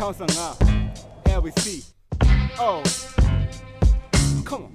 2015 LBC Oh Come on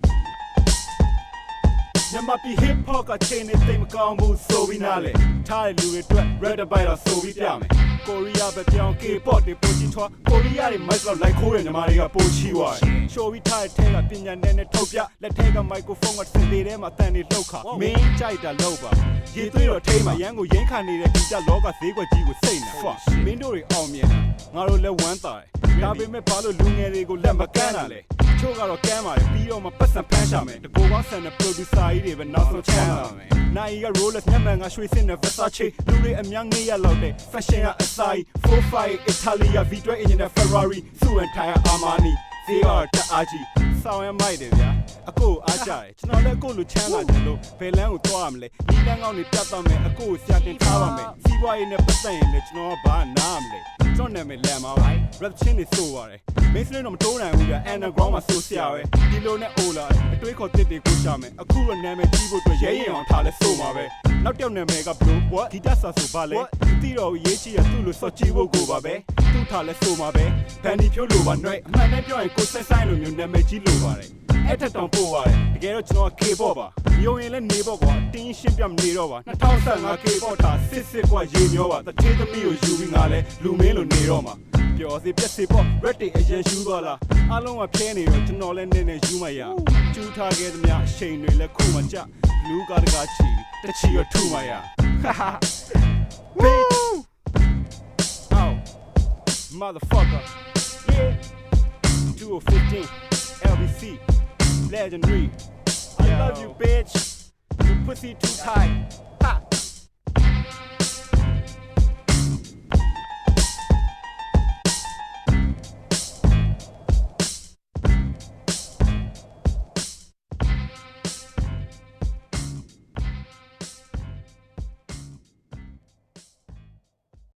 ညမပီ hip hop ကချိန်နေသိမကောင်းဘူးဆိုပြီးနားလေထားတဲ့လူတွေအတွက် red bite တော့ဆိုပြီးပြမယ် ကိုရီးယားပဲပြောင်း K-pop တွေပိုချီထွားကိုရီးယားတွေ mic တော့လိုက်ခိုးတယ်ညီမတွေကပိုချီွားရှိုးပြီးထားတဲ့ထဲကပညာနဲ့နဲ့ထုတ်ပြလက်ထဲက microphone ကစင်သေးထဲမှာတန်နေလှုပ်ခါမင်းကြိုက်တာလောက်ပါရေသွေးတော့ထိမှာရန်ကိုရင်းခံနေတဲ့ဒီကြလောကဈေးကွက်ကြီးကိုစိတ်နေ fuck မင်းတို့တွေအောင်မြင်တာငါတို့လည်းဝမ်းသာတယ် ဒါပေမဲ့ဘာလို့လူငယ်တွေကိုလက်မကမ်းတာလဲချို့ကတော့ကမ်းပါတယ်ပြီးတော့မှပတ်စံဖမ်းရှာမယ်တကူကောင်းဆန်တဲ့ producer ကြီးတွေပဲနောက်ဆုံးချမ်းလာမယ်နိုင်က Rolex မျက်မှန်ကရွှေစင်တဲ့ Versace လူတွေအများငေးရလောက်တဲ့ fashion ကအစာကြီး45 Italia V12 engine နဲ့ Ferrari စုဝင်ထိုင် Armani ဈေးကတအားကြီးဆောင်းရမိုက်တယ်ဗျာအကိုအားကြတယ်ကျွန်တော်လည်းအကိုလိုချမ်းလာတယ်လို့ဘယ်လန်းကိုသွားရမလဲဒီလန်းကောင်းနေပြတ်သွားမယ်အကိုကိုဆရာတင်ထားပါမယ်စီးပွားရေးနဲ့ပတ်သက်ရင်လည်းကျွန်တော်ကဘာနားမလဲ ကျွန်တော်နာမည်လမ်းပါပါ rap ချင်းနေဆိုပါတယ် main stream တော့မတိုးနိုင်ဘူးဗျ underground မှာဆိုဆရာပဲဒီလိုနဲ့အိုလာအတွေးခေါ်တစ်တွေကိုရှာမယ်အခုတော့နာမည်ကြီးဖို့အတွက်ရဲရင်အောင်ထားလဲဆိုမှာပဲနောက်တစ်ယောက်နာမည်က blue what ဂီတဆာဆိုပါလေတီတော်ရေးချီရသူ့လိုစော့ချီဖို့ကိုပါပဲသူ့ထားလဲဆိုမှာပဲဘန်ဒီဖြိုးလိုပါနှွဲ့အမှန်နဲ့ပြောရင်ကိုဆက်ဆိုင်လိုမျိုးနာမည်ကြီးလိုပါတယ်အဲ့ထက်တောင်ပို့ပါတယ်တကယ်တော့ကျွန်တော် K-pop ပါ ယုံရင်လည်းနေပေါ့ကွာတင်းရှင်းပြမနေတော့ပါ2015 K-pop တာစစ်စစ်ကွာရေမျောပါတထေးသမီးကိုယူပြီးငါလဲလူမင်းလိုနေတော့မှာပျော်စီပြက်စီပေါ့ red တွေအရင်ယူသွားလားအားလုံးကဖျဲနေတော့ကျွန်တော်လည်းနည်းနည်းယူမရကျူးထားခဲ့သမျှအချိန်တွေလည်းခုမှကြ blue ကားတကားချီတချီရထူမရဟာဟာ bitch oh motherfucker yeah 2015 LBC legendary I love you bitch. You pussy too tight